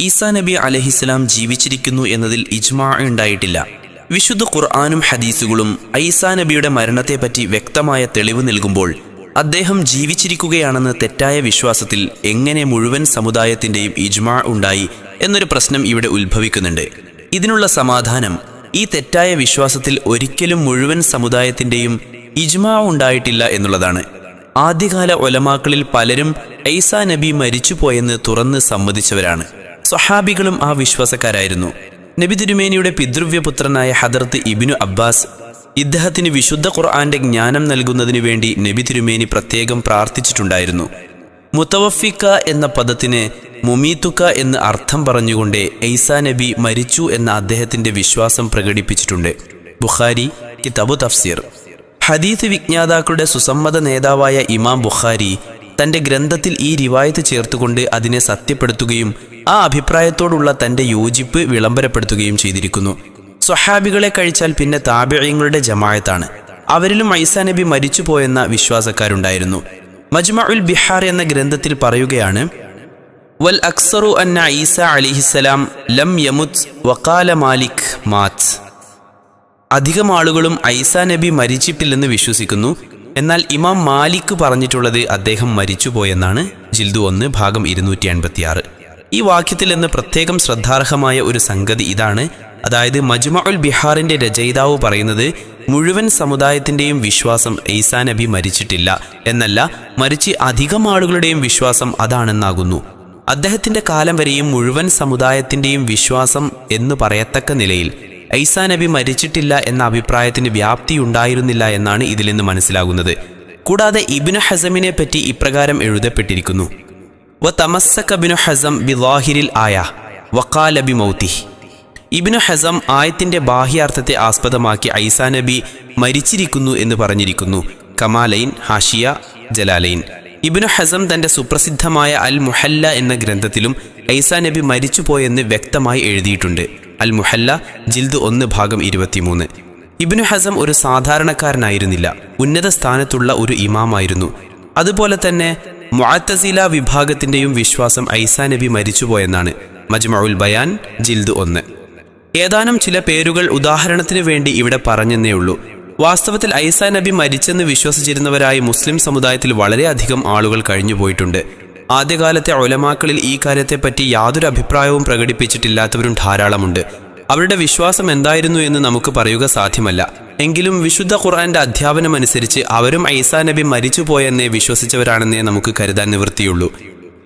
ഈസാ നബി അലഹിസ്ലാം ജീവിച്ചിരിക്കുന്നു എന്നതിൽ ഇജ്മാ ഉണ്ടായിട്ടില്ല. വിശുദ്ധ ഖുർആാനും ഹദീസുകളും ഐസാ നബിയുടെ മരണത്തെപ്പറ്റി വ്യക്തമായ തെളിവ് നൽകുമ്പോൾ അദ്ദേഹം ജീവിച്ചിരിക്കുകയാണെന്ന് തെറ്റായ വിശ്വാസത്തിൽ എങ്ങനെ മുഴുവൻ സമുദായത്തിന്റെയും ഇജ്മാ ഉണ്ടായി എന്നൊരു പ്രശ്നം ഇവിടെ ഉത്ഭവിക്കുന്നുണ്ട്. ഇതിനുള്ള സമാധാനം ഈ തെറ്റായ വിശ്വാസത്തിൽ ഒരിക്കലും മുഴുവൻ സമുദായത്തിന്റെയും ഇജ്മാ ഉണ്ടായിട്ടില്ല എന്നുള്ളതാണ്. ആദ്യകാല ഒലമാക്കളിൽ പലരും ഐസാ നബി മരിച്ചുപോയെന്ന് തുറന്ന് സമ്മതിച്ചവരാണ്. സ്വഹാബികളും ആ വിശ്വാസക്കാരായിരുന്നു. നബി തിരുമേനിയുടെ പിതൃവ്യപുത്രനായ ഹദർത്ത് ഇബിനു അബ്ബാസ് ഇദ്ദേഹത്തിന് വിശുദ്ധ ഖുർആന്റെ ജ്ഞാനം നൽകുന്നതിനു വേണ്ടി നബി തിരുമേനി പ്രത്യേകം പ്രാർത്ഥിച്ചിട്ടുണ്ടായിരുന്നു. മുത്തവഫിക്ക എന്ന പദത്തിന് മുമീത്തുക്ക എന്ന് അർത്ഥം പറഞ്ഞുകൊണ്ട് ഐസാ നബി മരിച്ചു എന്ന അദ്ദേഹത്തിന്റെ വിശ്വാസം പ്രകടിപ്പിച്ചിട്ടുണ്ട്. ബുഖാരി കിതാബു തഫ്സീർ. ഹദീത്ത് വിജ്ഞാതാക്കളുടെ സുസമ്മത നേതാവായ ഇമാം ബുഖാരി തന്റെ ഗ്രന്ഥത്തിൽ ഈ റിവായത്ത് ചേർത്തുകൊണ്ട് അതിനെ സത്യപ്പെടുത്തുകയും ആ അഭിപ്രായത്തോടുള്ള തന്റെ യോജിപ്പ് വിളംബരപ്പെടുത്തുകയും ചെയ്തിരിക്കുന്നു. സ്വഹാബികളെ കഴിച്ചാൽ പിന്നെ താബിഴയങ്ങളുടെ ജമായത്താണ്. അവരിലും ഐസാ നബി മരിച്ചുപോയെന്ന വിശ്വാസക്കാരുണ്ടായിരുന്നു. മജ്മ ഉൽ ബിഹാർ എന്ന ഗ്രന്ഥത്തിൽ പറയുകയാണ് വൽ അക്സറു അന്ന ഈസ അലിഹിസലാം ലം യമുത് വക്കാല മാലിക് മാത്. അധികം ആളുകളും ഐസാ നബി മരിച്ചിട്ടില്ലെന്ന് വിശ്വസിക്കുന്നു. എന്നാൽ ഇമാം മാലിക് പറഞ്ഞിട്ടുള്ളത് അദ്ദേഹം മരിച്ചുപോയെന്നാണ്. ജിൽദു ഒന്ന് ഭാഗം ഇരുന്നൂറ്റി ഈ വാക്യത്തിൽ നിന്ന് പ്രത്യേകം ശ്രദ്ധാർഹമായ ഒരു സംഗതി ഇതാണ്. അതായത് മജ്മ ഉൽ ബിഹാറിന്റെ രചയിതാവ് പറയുന്നത് മുഴുവൻ സമുദായത്തിന്റെയും വിശ്വാസം ഈസാ നബി മരിച്ചിട്ടില്ല. എന്നല്ല മരിച്ച് അധികം ആളുകളുടെയും വിശ്വാസം അതാണെന്നാകുന്നു. അദ്ദേഹത്തിന്റെ കാലം വരെയും മുഴുവൻ സമുദായത്തിന്റെയും വിശ്വാസം എന്ന് പറയത്തക്ക നിലയിൽ ഐസാ നബി മരിച്ചിട്ടില്ല എന്ന അഭിപ്രായത്തിന് വ്യാപ്തി ഉണ്ടായിരുന്നില്ല എന്നാണ് ഇതിൽ നിന്ന് മനസ്സിലാകുന്നത്. കൂടാതെ ഇബിന് ഹസമിനെ പറ്റി ഇപ്രകാരം എഴുതപ്പെട്ടിരിക്കുന്നു. ബിനു ഹസം ആയ ബി ഇബിനു ഹസം ആയത്തിന്റെ ബാഹ്യാർത്ഥത്തെ ആസ്പദമാക്കി ഐസാ നബി മരിച്ചിരിക്കുന്നു എന്ന് പറഞ്ഞിരിക്കുന്നു. കമാലൈൻ ഹാഷിയ ജലാലൈൻ ഇബിനു ഹസം തന്റെ സുപ്രസിദ്ധമായ അൽ മുഹല്ല എന്ന ഗ്രന്ഥത്തിലും ഐസാ നബി മരിച്ചുപോയെന്ന് വ്യക്തമായി എഴുതിയിട്ടുണ്ട്. അൽ മുഹല്ല ജിൽദ് ഒന്ന് ഭാഗം ഇരുപത്തിമൂന്ന്. ഇബിനു ഹസം ഒരു സാധാരണക്കാരനായിരുന്നില്ല. ഉന്നത സ്ഥാനത്തുള്ള ഒരു ഇമാമായിരുന്നു. അതുപോലെ തന്നെ മുഅത്തസില വിഭാഗത്തിന്റെയും വിശ്വാസം ഐസാ നബി മരിച്ചുപോയെന്നാണ് മജ്മഉൽ ബയാൻ ജിൽദ് ഒന്ന്. ഏതാനും ചില പേരുകൾ ഉദാഹരണത്തിന് വേണ്ടി ഇവിടെ പറഞ്ഞെന്നേ ഉള്ളൂ. വാസ്തവത്തിൽ ഐസാ നബി മരിച്ചെന്ന് വിശ്വസിച്ചിരുന്നവരായി മുസ്ലിം സമുദായത്തിൽ വളരെയധികം ആളുകൾ കഴിഞ്ഞുപോയിട്ടുണ്ട്. ആദ്യകാലത്തെ ഒലമാക്കളിൽ ഈ കാര്യത്തെപ്പറ്റി യാതൊരു അഭിപ്രായവും പ്രകടിപ്പിച്ചിട്ടില്ലാത്തവരും ധാരാളമുണ്ട്. അവരുടെ വിശ്വാസം എന്തായിരുന്നു എന്ന് നമുക്ക് പറയുക സാധ്യമല്ല. എങ്കിലും വിശുദ്ധ ഖുർആന്റെ അധ്യാപനമനുസരിച്ച് അവരും ഐസാ നബി മരിച്ചുപോയെന്നേ വിശ്വസിച്ചവരാണെന്നേ നമുക്ക് കരുതാൻ നിവൃത്തിയുള്ളൂ.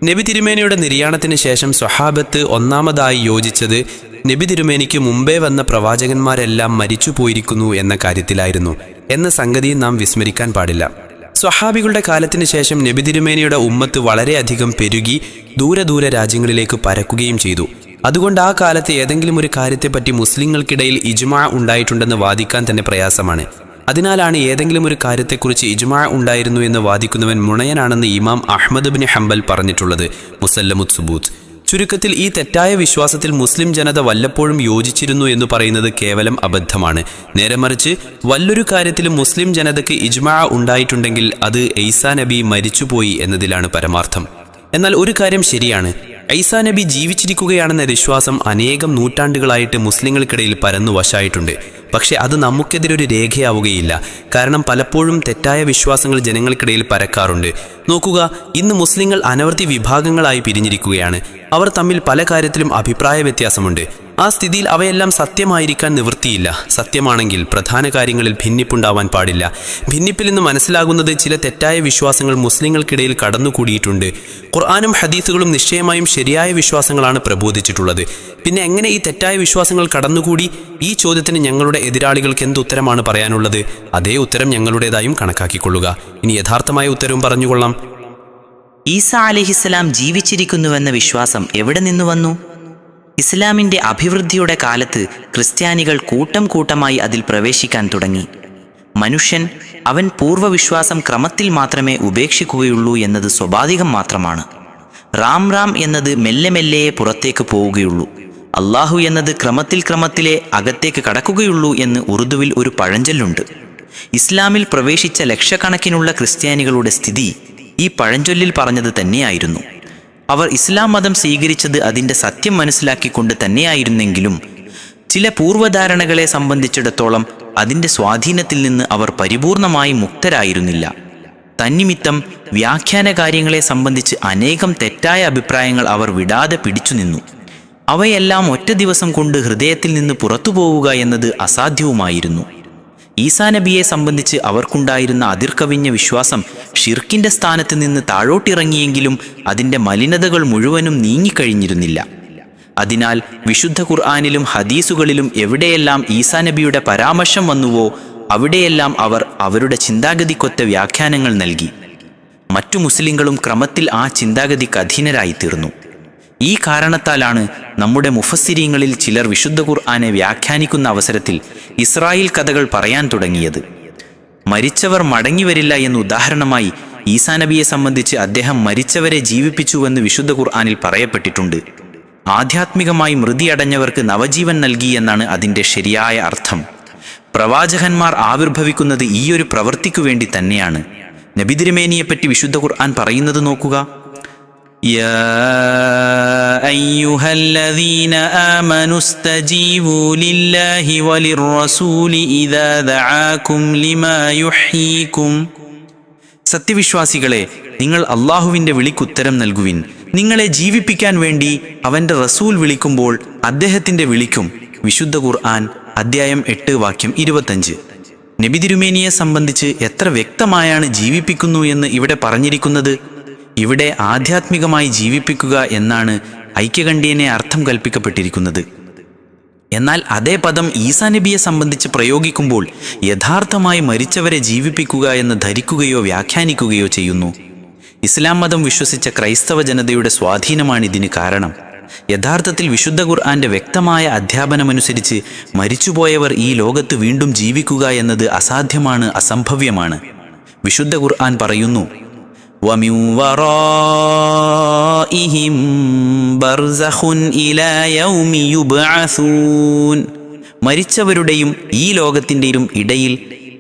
നബി തിരുമേനിയുടെ നിര്യാണത്തിന് ശേഷം സ്വഹാബത്ത് ഒന്നാമതായി യോജിച്ചത് നബി തിരുമേനിക്ക് മുമ്പേ വന്ന പ്രവാചകന്മാരെല്ലാം മരിച്ചു പോയിരിക്കുന്നു എന്ന കാര്യത്തിലായിരുന്നു. എന്ന സംഗതിയും നാം വിസ്മരിക്കാൻ പാടില്ല. സ്വഹാബികളുടെ കാലത്തിന് ശേഷം നബി തിരുമേനിയുടെ ഉമ്മത്ത് വളരെയധികം പെരുകി ദൂരദൂര ദൂരെ രാജ്യങ്ങളിലേക്ക് പരക്കുകയും ചെയ്തു. അതുകൊണ്ട് ആ കാലത്ത് ഏതെങ്കിലും ഒരു കാര്യത്തെപ്പറ്റി മുസ്ലിങ്ങൾക്കിടയിൽ ഇജ്മാ ഉണ്ടായിട്ടുണ്ടെന്ന് വാദിക്കാൻ തന്നെ പ്രയാസമാണ്. അതിനാലാണ് ഏതെങ്കിലും ഒരു കാര്യത്തെക്കുറിച്ച് ഇജ്മാ ഉണ്ടായിരുന്നു എന്ന് വാദിക്കുന്നവൻ മുണയനാണെന്ന് ഇമാം അഹമ്മദ് ബിൻ ഹംബൽ പറഞ്ഞിട്ടുള്ളത് മുസല്ലമുദ് സുബൂത്ത്. ചുരുക്കത്തിൽ ഈ തെറ്റായ വിശ്വാസത്തിൽ മുസ്ലിം ജനത വല്ലപ്പോഴും യോജിച്ചിരുന്നു എന്ന് പറയുന്നത് കേവലം അബദ്ധമാണ്. നേരെ മറിച്ച് വല്ലൊരു കാര്യത്തിലും മുസ്ലിം ജനതയ്ക്ക് ഇജ്മാ ഉണ്ടായിട്ടുണ്ടെങ്കിൽ അത് ഐസാ നബി മരിച്ചുപോയി എന്നതിലാണ് പരമാർത്ഥം. എന്നാൽ ഒരു കാര്യം ശരിയാണ് ഐസാ നബി ജീവിച്ചിരിക്കുകയാണെന്ന വിശ്വാസം അനേകം നൂറ്റാണ്ടുകളായിട്ട് മുസ്ലിങ്ങൾക്കിടയിൽ പരന്നു വശായിട്ടുണ്ട് പക്ഷെ അത് നമുക്കെതിരൊരു രേഖയാവുകയില്ല. കാരണം പലപ്പോഴും തെറ്റായ വിശ്വാസങ്ങൾ ജനങ്ങൾക്കിടയിൽ പരക്കാറുണ്ട്. നോക്കുക ഇന്ന് മുസ്ലിങ്ങൾ അനവധി വിഭാഗങ്ങളായി പിരിഞ്ഞിരിക്കുകയാണ്. അവർ തമ്മിൽ പല കാര്യത്തിലും അഭിപ്രായ വ്യത്യാസമുണ്ട്. ആ സ്ഥിതിയിൽ അവയെല്ലാം സത്യമായിരിക്കാൻ നിവൃത്തിയില്ല. സത്യമാണെങ്കിൽ പ്രധാന കാര്യങ്ങളിൽ ഭിന്നിപ്പുണ്ടാവാൻ പാടില്ല. ഭിന്നിപ്പിൽ നിന്ന് മനസ്സിലാകുന്നത് ചില തെറ്റായ വിശ്വാസങ്ങൾ മുസ്ലിങ്ങൾക്കിടയിൽ കടന്നുകൂടിയിട്ടുണ്ട്. ഖുർആാനും ഹദീസുകളും നിശ്ചയമായും ശരിയായ വിശ്വാസങ്ങളാണ് പ്രബോധിച്ചിട്ടുള്ളത്. പിന്നെ എങ്ങനെ ഈ തെറ്റായ വിശ്വാസങ്ങൾ കടന്നുകൂടി? ഈ ചോദ്യത്തിന് ഞങ്ങളുടെ എതിരാളികൾക്ക് എന്ത് ഉത്തരമാണ് പറയാനുള്ളത്? അതേ ഉത്തരം ഞങ്ങളുടേതായും കണക്കാക്കിക്കൊള്ളുക. ഇനി യഥാർത്ഥമായ ഉത്തരവും പറഞ്ഞുകൊള്ളാം. ഈസ അലിഹിസ്സലാം ജീവിച്ചിരിക്കുന്നുവെന്ന വിശ്വാസം എവിടെ നിന്നു വന്നു? ഇസ്ലാമിന്റെ അഭിവൃദ്ധിയുടെ കാലത്ത് ക്രിസ്ത്യാനികൾ കൂട്ടം കൂട്ടമായി അതിൽ പ്രവേശിക്കാൻ തുടങ്ങി. മനുഷ്യൻ അവൻ പൂർവവിശ്വാസം ക്രമത്തിൽ മാത്രമേ ഉപേക്ഷിക്കുകയുള്ളൂ എന്നത് സ്വാഭാവികം മാത്രമാണ്. റാം റാം എന്നത് മെല്ലെ മെല്ലെയെ പുറത്തേക്ക് പോവുകയുള്ളൂ. അള്ളാഹു എന്നത് ക്രമത്തിൽ ക്രമത്തിലെ അകത്തേക്ക് കടക്കുകയുള്ളൂ എന്ന് ഉറുദുവിൽ ഒരു പഴഞ്ചൊല്ലുണ്ട്. ഇസ്ലാമിൽ പ്രവേശിച്ച ലക്ഷക്കണക്കിനുള്ള ക്രിസ്ത്യാനികളുടെ സ്ഥിതി ഈ പഴഞ്ചൊല്ലിൽ പറഞ്ഞത് തന്നെയായിരുന്നു. അവർ ഇസ്ലാം മതം സ്വീകരിച്ചത് അതിന്റെ സത്യം മനസ്സിലാക്കിക്കൊണ്ട് തന്നെയായിരുന്നെങ്കിലും ചില പൂർവധാരണകളെ സംബന്ധിച്ചിടത്തോളം അതിന്റെ സ്വാധീനത്തിൽ നിന്ന് അവർ പരിപൂർണമായി മുക്തരായിരുന്നില്ല. തന്നിമിത്തം വ്യാഖ്യാന കാര്യങ്ങളെ സംബന്ധിച്ച് അനേകം തെറ്റായ അഭിപ്രായങ്ങൾ അവർ വിടാതെ പിടിച്ചു നിന്നു. അവയെല്ലാം ഒറ്റ ദിവസം കൊണ്ട് ഹൃദയത്തിൽ നിന്ന് പുറത്തു പോവുക എന്നത് അസാധ്യവുമായിരുന്നു. ഈസാ നബിയെ സംബന്ധിച്ച് അവർക്കുണ്ടായിരുന്ന അതിർക്കവിഞ്ഞ വിശ്വാസം ഷിർക്കിന്റെ സ്ഥാനത്ത് നിന്ന് താഴോട്ടിറങ്ങിയെങ്കിലും അതിന്റെ മലിനതകൾ മുഴുവനും നീങ്ങിക്കഴിഞ്ഞിരുന്നില്ല. അതിനാൽ വിശുദ്ധ ഖുർആാനിലും ഹദീസുകളിലും എവിടെയെല്ലാം ഈസാ നബിയുടെ പരാമർശം വന്നുവോ അവിടെയെല്ലാം അവർ അവരുടെ ചിന്താഗതിക്കൊത്ത വ്യാഖ്യാനങ്ങൾ നൽകി. മറ്റു മുസ്ലിങ്ങളും ക്രമത്തിൽ ആ ചിന്താഗതിക്ക് അധീനരായിത്തീർന്നു. ഈ കാരണത്താലാണ് നമ്മുടെ മുഫസ്സിരീങ്ങളിൽ ചിലർ വിശുദ്ധ ഖുർആാനെ വ്യാഖ്യാനിക്കുന്ന അവസരത്തിൽ ഇസ്രായേൽ കഥകൾ പറയാൻ തുടങ്ങിയത്. മരിച്ചവർ മടങ്ങിവരില്ല എന്ന ഉദാഹരണമായി ഈസാ നബിയെ സംബന്ധിച്ച് അദ്ദേഹം മരിച്ചവരെ ജീവിപ്പിച്ചുവെന്ന് വിശുദ്ധ ഖുർആാനിൽ പറയപ്പെട്ടിട്ടുണ്ട്. ആധ്യാത്മികമായി മൃതിയടഞ്ഞവർക്ക് നവജീവൻ നൽകി എന്നാണ് അതിന്റെ ശരിയായ അർത്ഥം. പ്രവാചകന്മാർ ആവിർഭവിക്കുന്നത് ഈയൊരു പ്രവൃത്തിക്കു വേണ്ടി തന്നെയാണ്. നബിതിരുമേനിയെപ്പറ്റി വിശുദ്ധ ഖുർആൻ പറയുന്നത് നോക്കുക. يا أيها الذين آمنوا استجيبوا لله وللرسول إذا دعاكم لما يحييكم സത്യവിശ്വാസികളെ നിങ്ങൾ അള്ളാഹുവിൻ്റെ വിളിക്കുത്തരം നൽകുവിൻ നിങ്ങളെ ജീവിപ്പിക്കാൻ വേണ്ടി അവൻ്റെ റസൂൽ വിളിക്കുമ്പോൾ അദ്ദേഹത്തിൻ്റെ വിളിക്കും വിശുദ്ധ ഖുർആൻ അദ്ധ്യായം എട്ട് വാക്യം ഇരുപത്തഞ്ച് നബി തിരുമേനിയെ സംബന്ധിച്ച് എത്ര വ്യക്തമായാണ് ജീവിപ്പിക്കുന്നു എന്ന് ഇവിടെ പറഞ്ഞിരിക്കുന്നത് ഇവിടെ ആധ്യാത്മികമായി ജീവിപ്പിക്കുക എന്നാണ് ഐക്യകണ്ഠ്യനെ അർത്ഥം കൽപ്പിക്കപ്പെട്ടിരിക്കുന്നത്. എന്നാൽ അതേ പദം ഈസാ നബിയെ സംബന്ധിച്ച് പ്രയോഗിക്കുമ്പോൾ യഥാർത്ഥമായി മരിച്ചവരെ ജീവിപ്പിക്കുക എന്ന് ധരിക്കുകയോ വ്യാഖ്യാനിക്കുകയോ ചെയ്യുന്നു. ഇസ്ലാം മതം വിശ്വസിച്ച ക്രൈസ്തവ ജനതയുടെ സ്വാധീനമാണ് ഇതിന് കാരണം. യഥാർത്ഥത്തിൽ വിശുദ്ധ ഖുർആന്റെ വ്യക്തമായ അധ്യാപനമനുസരിച്ച് മരിച്ചുപോയവർ ഈ ലോകത്ത് വീണ്ടും ജീവിക്കുക എന്നത് അസാധ്യമാണ് അസംഭവ്യമാണ്. വിശുദ്ധ ഖുർആൻ പറയുന്നു ومن ورائهم برزخ إلى يوم يبعثون മരിച്ചവരുടെയും ഈ ലോകത്തിൻ്റെയും ഇടയിൽ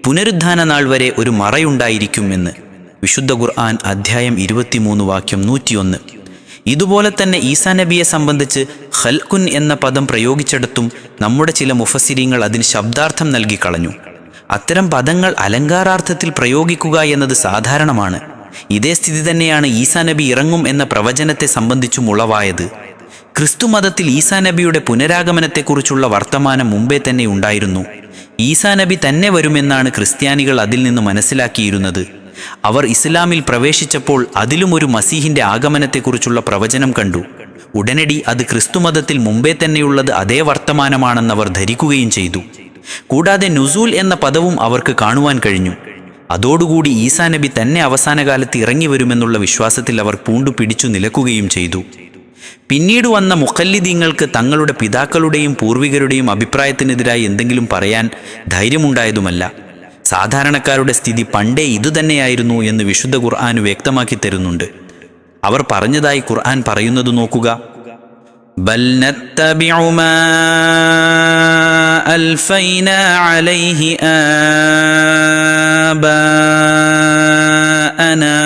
പുനരുദ്ധാന നാൾ വരെ ഒരു മറയുണ്ടായിരിക്കുമെന്ന് വിശുദ്ധ ഖുർആൻ അധ്യായം ഇരുപത്തിമൂന്ന് വാക്യം നൂറ്റിയൊന്ന് ഇതുപോലെ തന്നെ ഈസാ നബിയെ സംബന്ധിച്ച് ഖൽക്കുൻ എന്ന പദം പ്രയോഗിച്ചിടത്തും നമ്മുടെ ചില മുഫസിരിങ്ങൾ അതിന് ശബ്ദാർത്ഥം നൽകി കളഞ്ഞു അത്തരം പദങ്ങൾ അലങ്കാരാർത്ഥത്തിൽ പ്രയോഗിക്കുക എന്നത് സാധാരണമാണ് ഇതേ സ്ഥിതി തന്നെയാണ് ഈസാ നബി ഇറങ്ങും എന്ന പ്രവചനത്തെ സംബന്ധിച്ചും ഉളവായത്. ക്രിസ്തുമതത്തിൽ ഈസാ നബിയുടെ പുനരാഗമനത്തെക്കുറിച്ചുള്ള വർത്തമാനം മുമ്പേ തന്നെ ഉണ്ടായിരുന്നു. ഈസാ നബി തന്നെ വരുമെന്നാണ് ക്രിസ്ത്യാനികൾ അതിൽ നിന്ന് മനസ്സിലാക്കിയിരുന്നത്. അവർ ഇസ്ലാമിൽ പ്രവേശിച്ചപ്പോൾ അതിലും ഒരു മസീഹിന്റെ ആഗമനത്തെക്കുറിച്ചുള്ള പ്രവചനം കണ്ടു. ഉടനടി അത് ക്രിസ്തുമതത്തിൽ മുമ്പേ തന്നെയുള്ളത് അതേ വർത്തമാനമാണെന്ന് അവർ ധരിക്കുകയും ചെയ്തു. കൂടാതെ നുസൂൽ എന്ന പദവും അവർക്ക് കാണുവാൻ കഴിഞ്ഞു. അതോടുകൂടി ഈസാ നബി തന്നെ അവസാന കാലത്ത് ഇറങ്ങി വരുമെന്നുള്ള വിശ്വാസത്തിൽ അവർ പൂണ്ടു പിടിച്ചു നിലക്കുകയും ചെയ്തു. പിന്നീട് വന്ന മുഖല്ലിദീങ്ങൾക്ക് തങ്ങളുടെ പിതാക്കളുടെയും പൂർവികരുടെയും അഭിപ്രായത്തിനെതിരായി എന്തെങ്കിലും പറയാൻ ധൈര്യമുണ്ടായതുമല്ല. സാധാരണക്കാരുടെ സ്ഥിതി പണ്ടേ ഇതുതന്നെയായിരുന്നു എന്ന് വിശുദ്ധ ഖുർആൻ വ്യക്തമാക്കി തരുന്നുണ്ട്. അവർ പറഞ്ഞതായി ഖുർആൻ പറയുന്നത് നോക്കുക. ബൽ نتبع ما ألفينا عليه آباءنا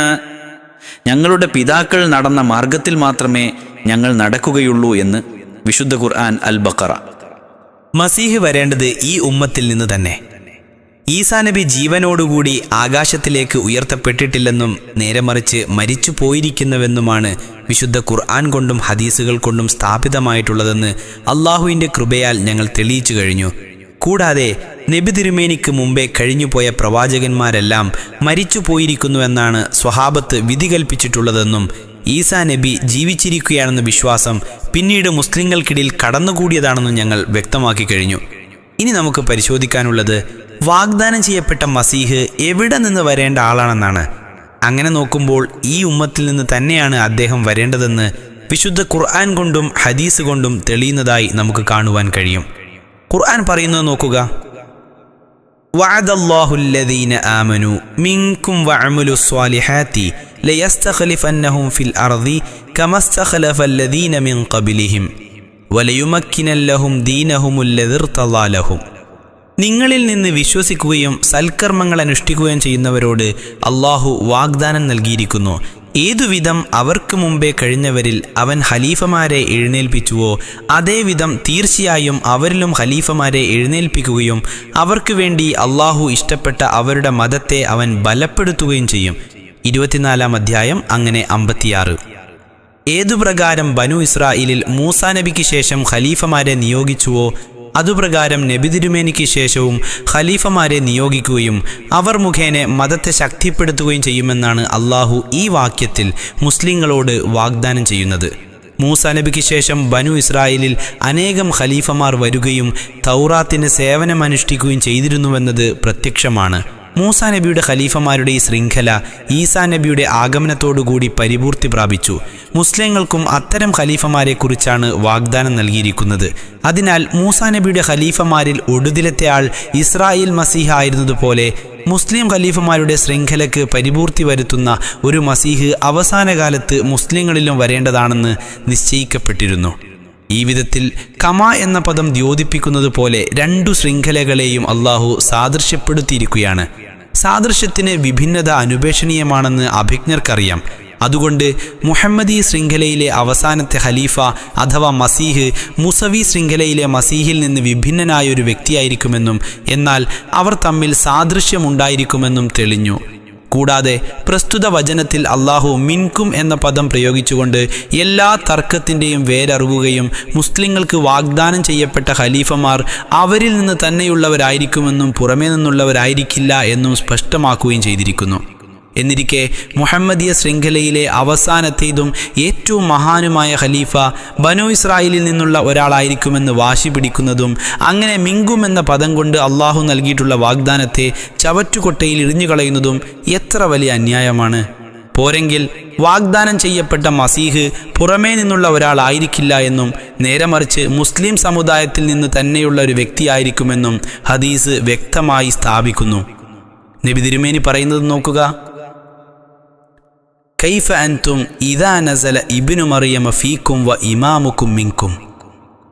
ഞങ്ങളുടെ പിതാക്കൾ നടന്ന മാർഗത്തിൽ മാത്രമേ ഞങ്ങൾ നടക്കുകയുള്ളൂ എന്ന് വിശുദ്ധ ഖുർആൻ അൽ ബക്കറ മസീഹ് വരേണ്ടത് ഈ ഉമ്മത്തിൽ നിന്ന് തന്നെ. ഈസാ നബി ജീവനോടുകൂടി ആകാശത്തിലേക്ക് ഉയർത്തപ്പെട്ടിട്ടില്ലെന്നും നേരെ മറിച്ച് മരിച്ചു പോയിരിക്കുന്നുവെന്നുമാണ് വിശുദ്ധ ഖുർആൻ കൊണ്ടും ഹദീസുകൾ കൊണ്ടും സ്ഥാപിതമായിട്ടുള്ളതെന്ന് അള്ളാഹുവിന്റെ കൃപയാൽ ഞങ്ങൾ തെളിയിച്ചു കഴിഞ്ഞു. കൂടാതെ നബി തിരുമേനിക്ക് മുമ്പേ കഴിഞ്ഞുപോയ പ്രവാചകന്മാരെല്ലാം മരിച്ചു പോയിരിക്കുന്നുവെന്നാണ് സ്വഹാബത്ത് വിധി കൽപ്പിച്ചിട്ടുള്ളതെന്നും ഈസാ നബി ജീവിച്ചിരിക്കുകയാണെന്ന വിശ്വാസം പിന്നീട് മുസ്ലിങ്ങൾക്കിടയിൽ കടന്നുകൂടിയതാണെന്നും ഞങ്ങൾ വ്യക്തമാക്കി കഴിഞ്ഞു. ഇനി നമുക്ക് പരിശോധിക്കാനുള്ളത് വാഗ്ദാനം ചെയ്യപ്പെട്ട മസീഹ് എവിടെ നിന്ന് വരേണ്ട ആളാണെന്നാണ് അങ്ങനെ നോക്കുമ്പോൾ ഈ ഉമ്മത്തിൽ നിന്ന് തന്നെയാണ് അദ്ദേഹം വരേണ്ടതെന്ന് വിശുദ്ധ ഖുർആൻ കൊണ്ടും ഹദീസ് കൊണ്ടും തെളിയുന്നതായി നമുക്ക് കാണുവാൻ കഴിയും ഖുർആൻ പറയുന്നത് നോക്കുക وعد الله الذين آمنوا منكم وعملوا الصالحات ليستخلفنهم في الأرض كما استخلف الذين من قبلهم വലയുമക്കിനല്ലഹും ദീനഹുമുല്ലതിർത്തലാലഹും. നിങ്ങളിൽ നിന്ന് വിശ്വസിക്കുകയും സൽക്കർമ്മങ്ങൾ അനുഷ്ഠിക്കുകയും ചെയ്യുന്നവരോട് അള്ളാഹു വാഗ്ദാനം നൽകിയിരിക്കുന്നു. ഏതുവിധം അവർക്ക് മുമ്പേ കഴിഞ്ഞവരിൽ അവൻ ഖലീഫമാരെ എഴുന്നേൽപ്പിച്ചുവോ അതേവിധം തീർച്ചയായും അവരിലും ഖലീഫമാരെ എഴുന്നേൽപ്പിക്കുകയും അവർക്ക് വേണ്ടി അള്ളാഹു ഇഷ്ടപ്പെട്ട അവരുടെ മതത്തെ അവൻ ബലപ്പെടുത്തുകയും ചെയ്യും. ഇരുപത്തിനാലാം അധ്യായം അങ്ങനെ അമ്പത്തിയാറ്. ഏതുപ്രകാരം ബനു ഇസ്രായേലിൽ മൂസാ നബിക്ക് ശേഷം ഖലീഫമാരെ നിയോഗിച്ചുവോ അതുപ്രകാരം നബി തിരുമേനിക്ക് ശേഷവും ഖലീഫമാരെ നിയോഗിക്കുകയും അവർ മുഖേന മതത്തെ ശക്തിപ്പെടുത്തുകയും ചെയ്യുമെന്നാണ് അള്ളാഹു ഈ വാക്യത്തിൽ മുസ്ലിങ്ങളോട് വാഗ്ദാനം ചെയ്യുന്നത്. മൂസാ നബിക്ക് ശേഷം ബനു ഇസ്രായേലിൽ അനേകം ഖലീഫമാർ വരികയും തൗറാത്തിന് സേവനമനുഷ്ഠിക്കുകയും ചെയ്തിരുന്നുവെന്നത് പ്രത്യക്ഷമാണ്. മൂസാ നബിയുടെ ഖലീഫമാരുടെ ഈ ശൃംഖല ഈസാ നബിയുടെ ആഗമനത്തോടുകൂടി പരിപൂർത്തി പ്രാപിച്ചു. മുസ്ലിങ്ങൾക്കും അത്തരം ഖലീഫമാരെക്കുറിച്ചാണ് വാഗ്ദാനം നൽകിയിരിക്കുന്നത്. അതിനാൽ മൂസാ നബിയുടെ ഖലീഫമാരിൽ ഒടുതിലത്തെ ആൾ ഇസ്രായേൽ മസീഹ ആയിരുന്നതുപോലെ മുസ്ലിം ഖലീഫമാരുടെ ശൃംഖലയ്ക്ക് പരിപൂർത്തി വരുത്തുന്ന ഒരു മസീഹ് അവസാന കാലത്ത് മുസ്ലിങ്ങളിലും വരേണ്ടതാണെന്ന് നിശ്ചയിക്കപ്പെട്ടിരുന്നു. ഈ വിധത്തിൽ കമ എന്ന പദം ദ്യോതിപ്പിക്കുന്നത് പോലെ രണ്ടു ശൃംഖലകളെയും അള്ളാഹു സാദൃശ്യപ്പെടുത്തിയിരിക്കുകയാണ്. സാദൃശ്യത്തിന് വിഭിന്നത അനുപേക്ഷണീയമാണെന്ന് അഭിജ്ഞർക്കറിയാം. അതുകൊണ്ട് മുഹമ്മദി ശൃംഖലയിലെ അവസാനത്തെ ഖലീഫ അഥവാ മസീഹ് മുസവി ശൃംഖലയിലെ മസീഹിൽ നിന്ന് വിഭിന്നനായ ഒരു വ്യക്തിയായിരിക്കുമെന്നും എന്നാൽ അവർ തമ്മിൽ സാദൃശ്യമുണ്ടായിരിക്കുമെന്നും തെളിഞ്ഞു. കൂടാതെ പ്രസ്തുത വചനത്തിൽ അള്ളാഹു മിൻകും എന്ന പദം പ്രയോഗിച്ചുകൊണ്ട് എല്ലാ തർക്കത്തിന്റെയും വേരറിവുകയും മുസ്ലിങ്ങൾക്ക് വാഗ്ദാനം ചെയ്യപ്പെട്ട ഖലീഫമാർ അവരിൽ നിന്ന് തന്നെയുള്ളവരായിരിക്കുമെന്നും പുറമേ നിന്നുള്ളവരായിരിക്കില്ല എന്നും സ്പഷ്ടമാക്കുകയും ചെയ്തിരിക്കുന്നു. എന്നിരിക്കെ മുഹമ്മദിയ ശൃംഖലയിലെ അവസാനത്തേതും ഏറ്റവും മഹാനുമായ ഖലീഫ ബനു ഇസ്രായേലിൽ നിന്നുള്ള ഒരാളായിരിക്കുമെന്ന് വാശി പിടിക്കുന്നതും അങ്ങനെ മിങ്കും എന്ന പദം കൊണ്ട് അള്ളാഹു നൽകിയിട്ടുള്ള വാഗ്ദാനത്തെ ചവറ്റുകൊട്ടയിൽ ഇറിഞ്ഞുകളയുന്നതും എത്ര വലിയ അന്യായമാണ്. പോരെങ്കിൽ വാഗ്ദാനം ചെയ്യപ്പെട്ട മസീഹ് പുറമേ നിന്നുള്ള ഒരാളായിരിക്കില്ല എന്നും നേരെ മറിച്ച് മുസ്ലിം സമുദായത്തിൽ നിന്ന് തന്നെയുള്ള ഒരു വ്യക്തിയായിരിക്കുമെന്നും ഹദീസ് വ്യക്തമായി സ്ഥാപിക്കുന്നു. നബി തിരുമേനി പറയുന്നത് നോക്കുക. കൈഫ അൻതും ഇദാ നസല ഇബിനു മറിയമ ഫീക്കും വ ഇമാമുക്കും മിങ്കും.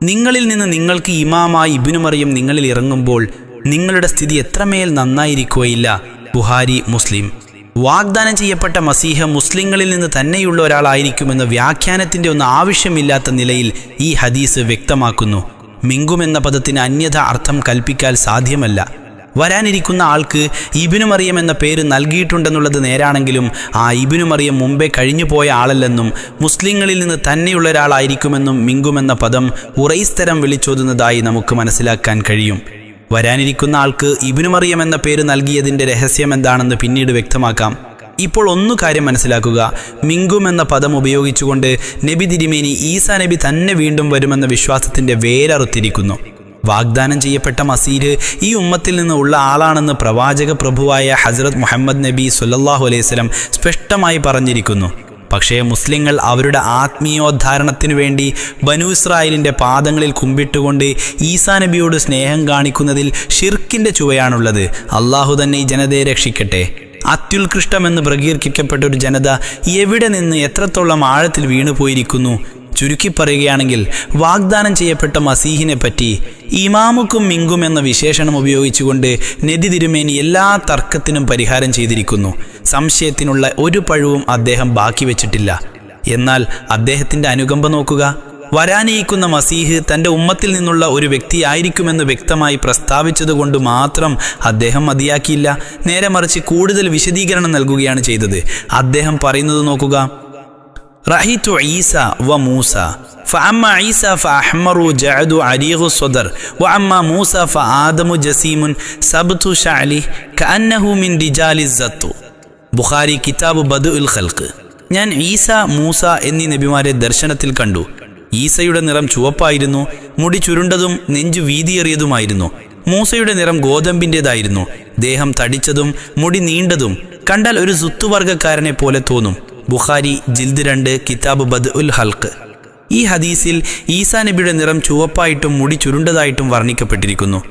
നിങ്ങളിൽ നിന്ന് നിങ്ങൾക്ക് ഇമാമായി ഇബിനു മറിയം നിങ്ങളിൽ ഇറങ്ങുമ്പോൾ നിങ്ങളുടെ സ്ഥിതി എത്രമേൽ നന്നായിരിക്കുകയില്ല. ബുഹാരി മുസ്ലിം. വാഗ്ദാനം ചെയ്യപ്പെട്ട മസീഹ മുസ്ലിങ്ങളിൽ നിന്ന് തന്നെയുള്ള ഒരാളായിരിക്കുമെന്ന വ്യാഖ്യാനത്തിന്റെ ഒന്നും ആവശ്യമില്ലാത്ത നിലയിൽ ഈ ഹദീസ് വ്യക്തമാക്കുന്നു. മിങ്കും എന്ന പദത്തിന് അന്യഥ അർത്ഥം കൽപ്പിക്കാൻ സാധ്യമല്ല. വരാനിരിക്കുന്ന ആൾക്ക് ഇബിനു മറിയം എന്ന പേര് നൽകിയിട്ടുണ്ടെന്നുള്ളത് നേരാണെങ്കിലും ആ ഇബിനു മറിയം മുമ്പേ കഴിഞ്ഞുപോയ ആളല്ലെന്നും മുസ്ലിങ്ങളിൽ നിന്ന് തന്നെയുള്ള ഒരാളായിരിക്കുമെന്നും മിങ്കുമെന്ന പദം ഉറൈസ്തരം വിളിച്ചോതുന്നതായി നമുക്ക് മനസ്സിലാക്കാൻ കഴിയും. വരാനിരിക്കുന്ന ആൾക്ക് ഇബിനു മറിയം എന്ന പേര് നൽകിയതിന്റെ രഹസ്യം എന്താണെന്ന് പിന്നീട് വ്യക്തമാക്കാം. ഇപ്പോൾ ഒന്നു കാര്യം മനസ്സിലാക്കുക. മിങ്കും എന്ന പദം ഉപയോഗിച്ചുകൊണ്ട് നബി തിരുമേനി ഈസാ നബി തന്നെ വീണ്ടും വരുമെന്ന വിശ്വാസത്തിന്റെ വേരറുത്തിരിക്കുന്നു. വാഗ്ദാനം ചെയ്യപ്പെട്ട മസീര് ഈ ഉമ്മത്തിൽ നിന്ന് ഉള്ള ആളാണെന്ന് പ്രവാചക പ്രഭുവായ ഹസ്രത് മുഹമ്മദ് നബി സുല്ലാഹു അലൈഹി സ്വലം സ്പഷ്ടമായി പറഞ്ഞിരിക്കുന്നു. പക്ഷേ മുസ്ലിങ്ങൾ അവരുടെ ആത്മീയോദ്ധാരണത്തിനു വേണ്ടി ബനു ഇസ്രായേലിന്റെ പാദങ്ങളിൽ കുമ്പിട്ടുകൊണ്ട് ഈസാ നബിയോട് സ്നേഹം കാണിക്കുന്നതിൽ ഷിർക്കിന്റെ ചുവയാണുള്ളത്. അള്ളാഹു തന്നെ ഈ ജനതയെ രക്ഷിക്കട്ടെ. അത്യുത്കൃഷ്ടമെന്ന് പ്രകീർത്തിക്കപ്പെട്ട ഒരു ജനത എവിടെ നിന്ന് എത്രത്തോളം ആഴത്തിൽ വീണുപോയിരിക്കുന്നു? ചുരുക്കി പറയുകയാണെങ്കിൽ വാഗ്ദാനം ചെയ്യപ്പെട്ട മസീഹിനെ പറ്റി ഇമാമുക്കും മിങ്കും എന്ന വിശേഷണം ഉപയോഗിച്ചുകൊണ്ട് നെതി തിരുമേനി എല്ലാ തർക്കത്തിനും പരിഹാരം ചെയ്തിരിക്കുന്നു. സംശയത്തിനുള്ള ഒരു പഴുവും അദ്ദേഹം ബാക്കി വെച്ചിട്ടില്ല. എന്നാൽ അദ്ദേഹത്തിന്റെ അനുകമ്പ നോക്കുക. വരാനിരിക്കുന്ന മസീഹ് തന്റെ ഉമ്മത്തിൽ നിന്നുള്ള ഒരു വ്യക്തിയായിരിക്കുമെന്ന് വ്യക്തമായി പ്രസ്താവിച്ചതുകൊണ്ട് മാത്രം അദ്ദേഹം മതിയാക്കിയില്ല. നേരെ മറിച്ച് കൂടുതൽ വിശദീകരണം നൽകുകയാണ് ചെയ്തത്. അദ്ദേഹം പറയുന്നത് നോക്കുക. رأيت عيسى وموسى فأما عيسى فأحمر جعد عريغ الصدر وأما موسى فآدم جسيم سبت شعله كأنه من رجال الزط ബുഖാരി കിതാബ് ബദു ഉൽ ഖൽക്ക് ഞാൻ ഈസ മൂസ എന്നീ നബിമാരെ ദർശനത്തിൽ കണ്ടു ഈസയുടെ നിറം ചുവപ്പായിരുന്നു മുടി ചുരുണ്ടതും നെഞ്ചു വീതിയേറിയതുമായിരുന്നു മൂസയുടെ നിറം ഗോതമ്പിൻ്റെതായിരുന്നു ദേഹം തടിച്ചതും മുടി നീണ്ടതും കണ്ടാൽ ഒരു സുത്തുവർഗക്കാരനെ പോലെ തോന്നും ബുഖാരി ജിൽദ് രണ്ട് കിതാബ് ബദ് ഉൽ ഹൽക്ക് ഈ ഹദീസിൽ ഈസാ നബിയുടെ നിറം ചുവപ്പായിട്ടും മുടി ചുരുണ്ടതായിട്ടും വർണിക്കപ്പെട്ടിരിക്കുന്നു.